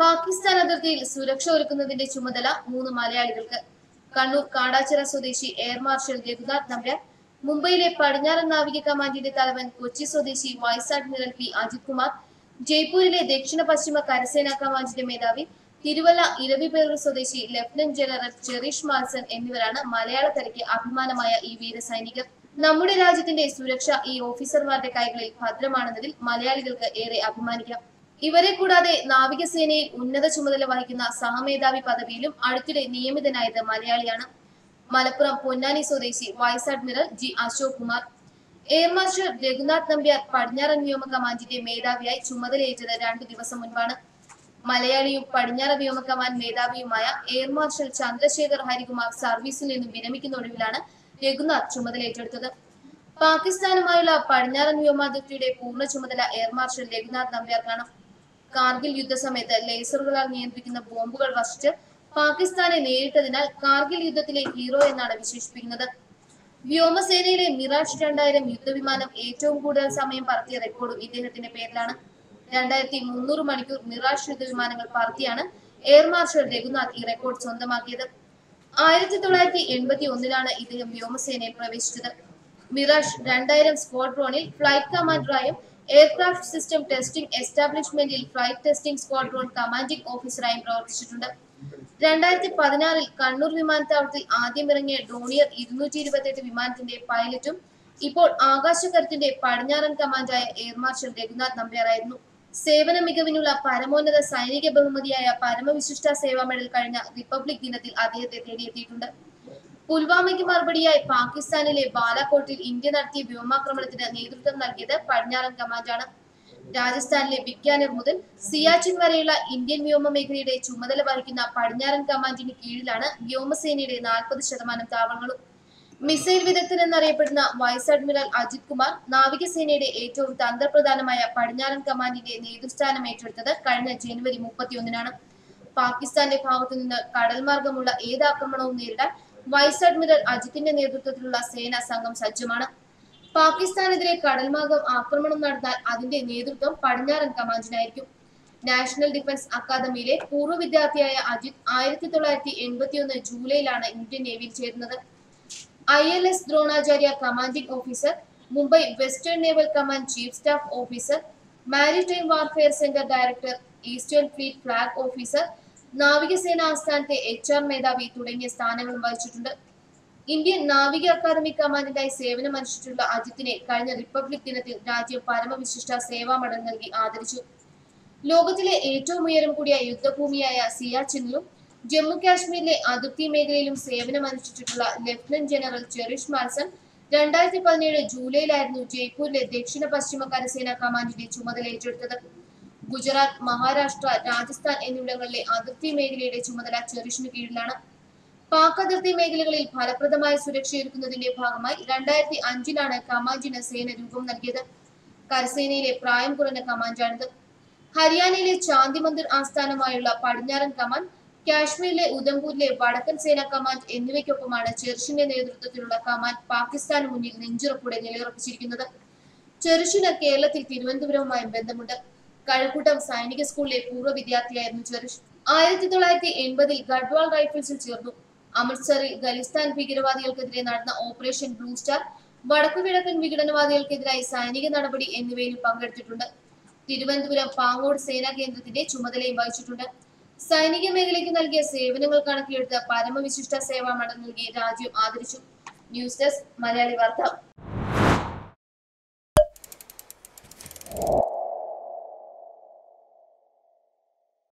പാകിസ്ഥാൻ അതിർത്തിയിൽ സുരക്ഷ ഒരുക്കുന്നതിന്റെ ചുമതല മൂന്ന് മലയാളികൾക്ക്. കണ്ണൂർ കാടാച്ചിറ സ്വദേശി എയർ മാർഷൽ രഘുനാഥ് നമ്പ്യാർ മുംബൈയിലെ പടിഞ്ഞാറൻ നാവിക കമാൻഡിന്റെ തലവൻ കൊച്ചി സ്വദേശി vice admiral P. Ajith Kumar ജയ്പൂരിലെ ദക്ഷിണ പശ്ചിമ കരസേനാ കമാൻഡിന്റെ മേധാവി തിരുവല്ല ഇരവിപേറൂർ സ്വദേശി ലഫ്റ്റനന്റ് ജനറൽ ചെറീഷ് മാൽസൺ എന്നിവരാണ് മലയാള തലയ്ക്ക് അഭിമാനമായ ഈ വീരസൈനികർ നമ്മുടെ രാജ്യത്തിന്റെ സുരക്ഷ ഈ ഓഫീസർമാരുടെ കൈകളിൽ ഭദ്രമാണെന്നതിൽ മലയാളികൾക്ക് ഏറെ അഭിമാനിക്കാം. ഇവരെ കൂടാതെ നാവികസേനയിൽ ഉന്നത ചുമതല വഹിക്കുന്ന സഹമേധാവി പദവിയിലും അടുത്തിടെ നിയമിതനായത് മലയാളിയാണ്. മലപ്പുറം പൊന്നാനി സ്വദേശി vice admiral G Ashok Kumar. Air marshal Raghunath Nambiar പടിഞ്ഞാറൻ വ്യോമ കമാൻഡിന്റെ മേധാവിയായി ചുമതലയേറ്റത് രണ്ടു ദിവസം മുൻപാണ്. മലയാളിയും പടിഞ്ഞാറ വ്യോമ കമാൻഡ് മേധാവിയുമായ എയർ മാർഷൽ ചന്ദ്രശേഖർ ഹരികുമാർ സർവീസിൽ നിന്നും വിരമിക്കുന്ന ഒഴിവിലാണ് രഘുനാഥ് ചുമതലയേറ്റെടുത്തത് പാകിസ്ഥാനുമായുള്ള പടിഞ്ഞാറൻ വ്യോമാതിർത്തിയുടെ പൂർണ ചുമതല എയർ മാർഷൽ രഘുനാഥ് നമ്പ്യാർക്കാണ്. കാർഗിൽ യുദ്ധസമയത്ത് ലേസറുകളാൽ നിയന്ത്രിക്കുന്ന ബോംബുകൾ വർഷിച്ച് പാകിസ്ഥാനെ നേരിട്ടതിനാൽ കാർഗിൽ യുദ്ധത്തിലെ ഹീറോ എന്നാണ് വിശേഷിപ്പിക്കുന്നത്. വ്യോമസേനയിലെ മിറാജ് രണ്ടായിരം യുദ്ധവിമാനം ഏറ്റവും കൂടുതൽ സമയം പറത്തിയ റെക്കോർഡും ഇദ്ദേഹത്തിന്റെ പേരിലാണ്. രണ്ടായിരത്തി മുന്നൂറ് മണിക്കൂർ മിറാജ് യുദ്ധവിമാനങ്ങൾ പറത്തിയാണ് എയർ മാർഷൽ രഘുനാഥ് ഈ റെക്കോർഡ് സ്വന്തമാക്കിയത്. ആയിരത്തി തൊള്ളായിരത്തി എൺപത്തി ഒന്നിലാണ് ഇദ്ദേഹം വ്യോമസേനയിൽ പ്രവേശിച്ചത്. മിറാഷ് രണ്ടായിരം സ്ക്വാഡ്രോണിൽ ഫ്ലൈറ്റ് കമാൻഡറായും എയർക്രാഫ്റ്റ് സിസ്റ്റം ടെസ്റ്റിംഗ് എസ്റ്റാബ്ലിഷ്മെന്റിൽ ഫ്ലൈറ്റ് ടെസ്റ്റിംഗ് സ്ക്വാഡ്രോൺ കമാൻഡിംഗ് ഓഫീസറായും പ്രവർത്തിച്ചിട്ടുണ്ട്. രണ്ടായിരത്തി പതിനാറിൽ കണ്ണൂർ വിമാനത്താവളത്തിൽ ആദ്യം ഇറങ്ങിയ ഡോണിയർ ഇരുന്നൂറ്റി ഇരുപത്തെട്ട് വിമാനത്തിന്റെ പൈലറ്റും ഇപ്പോൾ ആകാശകരത്തിന്റെ പടിഞ്ഞാറൻ കമാൻഡായ എയർ മാർഷൽ രഘുനാഥ് നമ്പ്യാറായിരുന്നു. സേവന മികവിനുള്ള പരമോന്നത സൈനിക ബഹുമതിയായ പരമവിശിഷ്ട സേവാ മെഡൽ കഴിഞ്ഞ റിപ്പബ്ലിക് ദിനത്തിൽ അദ്ദേഹത്തെ തേടിയെത്തിയിട്ടുണ്ട്. പുൽവാമയ്ക്ക് മറുപടിയായി പാകിസ്ഥാനിലെ ബാലാകോട്ടിൽ ഇന്ത്യ നടത്തിയ വ്യോമാക്രമണത്തിന് നേതൃത്വം നൽകിയത് പടിഞ്ഞാറൻ കമാൻഡാണ്. രാജസ്ഥാനിലെ ബിക്കാനർ മുതൽ സിയാച്ചിൻ വരെയുള്ള ഇന്ത്യൻ വ്യോമ മേഖലയുടെ ചുമതല വഹിക്കുന്ന പടിഞ്ഞാറൻ കമാൻഡിന് കീഴിലാണ് വ്യോമസേനയുടെ നാൽപ്പത് ശതമാനം താവളങ്ങളും. മിസൈൽ വിദഗ്ധൻ എന്നറിയപ്പെടുന്ന വൈസ് അഡ്മിറൽ അജിത് കുമാർ നാവികസേനയുടെ ഏറ്റവും തന്ത്രപ്രധാനമായ പടിഞ്ഞാറൻ കമാൻഡിന്റെ നേതൃസ്ഥാനം ഏറ്റെടുത്തത് കഴിഞ്ഞ ജനുവരി മുപ്പത്തിയൊന്നിനാണ്. പാകിസ്ഥാന്റെ ഭാഗത്തു നിന്ന് കടൽ മാർഗമുള്ള ഏത് ആക്രമണവും നേരിടാൻ വൈസ് അഡ്മിറൽ അജിത്തിന്റെ നേതൃത്വത്തിലുള്ള സേനാ സംഘം സജ്ജമാണ്. പാകിസ്ഥാനെതിരെ കടൽമാർഗം ആക്രമണം നടന്നാൽ അതിന്റെ നേതൃത്വം പടിഞ്ഞാറൻ കമാൻഡിനായിരിക്കും. നാഷണൽ ഡിഫൻസ് അക്കാദമിയിലെ പൂർവ വിദ്യാർത്ഥിയായ അജിത് ആയിരത്തി തൊള്ളായിരത്തി എൺപത്തിയൊന്ന് ജൂലൈയിലാണ് ഇന്ത്യൻ നേവിയിൽ ചേരുന്നത്. I L S Dronacharya commanding officer Mumbai western naval command chief staff officer maritime warfare centre director eastern fleet flag officer നാവികസേന ആസ്ഥാനത്തെ എച്ച് ആർ മേധാവി തുടങ്ങിയ സ്ഥാനങ്ങളും വഹിച്ചിട്ടുണ്ട്. ഇന്ത്യൻ നാവിക അക്കാദമി സേവനം സേവനമനുഷ്ഠിച്ചിട്ടുള്ള അജിത്തിനെ കഴിഞ്ഞ റിപ്പബ്ലിക് ദിനത്തിൽ രാജ്യം പരമവിശിഷ്ട സേവാ മെഡൽ നൽകി ആദരിച്ചു. ലോകത്തിലെ ഏറ്റവും ഉയരം കൂടിയ യുദ്ധഭൂമിയായ സിയാച്ചിനിലും ജമ്മു കാശ്മീരിലെ അതിർത്തി മേഖലയിലും സേവനമനുഷ്ഠിച്ചിട്ടുള്ള ലഫ്റ്റനന്റ് ജനറൽ ചെറിഷ് മാൽസൺ രണ്ടായിരത്തി പതിനേഴ് ജൂലൈയിലായിരുന്നു ജയ്പൂരിലെ ദക്ഷിണ പശ്ചിമ കരസേന കമാൻഡിന്റെ ചുമതല ഏറ്റെടുത്തത്. ഗുജറാത്ത് മഹാരാഷ്ട്ര രാജസ്ഥാൻ എന്നിവിടങ്ങളിലെ അതിർത്തി മേഖലയുടെ ചുമതല ചെറിഷിന് കീഴിലാണ്. പാക് അതിർത്തി മേഖലകളിൽ ഫലപ്രദമായ സുരക്ഷയൊരുക്കുന്നതിന്റെ ഭാഗമായി രണ്ടായിരത്തി അഞ്ചിലാണ് കമാൻഡിന് സേന രൂപം നൽകിയത്. കരസേനയിലെ പ്രായം കുറഞ്ഞ കമാൻഡാണിത്. ഹരിയാനയിലെ ചാന്തി മന്ദിർ ആസ്ഥാനമായുള്ള പടിഞ്ഞാറൻ കമാൻഡ് കാശ്മീരിലെ ഉധംപൂരിലെ വടക്കൻ സേന കമാൻഡ് എന്നിവയ്ക്കൊപ്പമാണ് ചെറിഷിന്റെ നേതൃത്വത്തിലുള്ള കമാൻഡ് പാകിസ്ഥാന് മുന്നിൽ നെഞ്ചുറപ്പോടെ നിലയുറപ്പിച്ചിരിക്കുന്നത്. ചെറിഷിന് കേരളത്തിൽ തിരുവനന്തപുരവുമായും ബന്ധമുണ്ട്. കഴക്കൂട്ടം സൈനിക സ്കൂളിലെ പൂർവ വിദ്യാർത്ഥിയായിരുന്നു ചെറിഷ് ആയിരത്തി തൊള്ളായിരത്തി എൺപതിൽ ഗഡ്വാൾ റൈഫിൾസിൽ ചേർന്നു. അമൃത്സറിൽ ഖലിസ്ഥാൻ ഭീകരവാദികൾക്കെതിരെ നടന്ന ഓപ്പറേഷൻ ബ്ലൂ സ്റ്റാർ വടക്കുകിഴക്കൻ വിഘടനവാദികൾക്കെതിരായി സൈനിക നടപടി എന്നിവയിലും പങ്കെടുത്തിട്ടുണ്ട്. തിരുവനന്തപുരം പാങ്ങോട് സേനാ കേന്ദ്രത്തിന്റെ ചുമതലയും വഹിച്ചിട്ടുണ്ട്. സൈനിക മേഖലയ്ക്ക് നൽകിയ സേവനങ്ങൾ കണക്കിലെടുത്ത് പരമവിശിഷ്ട സേവാ മെഡൽ നൽകി രാജ്യം ആദരിച്ചു. ന്യൂസ് ഡെസ്ക് മലയാളി വാർത്ത.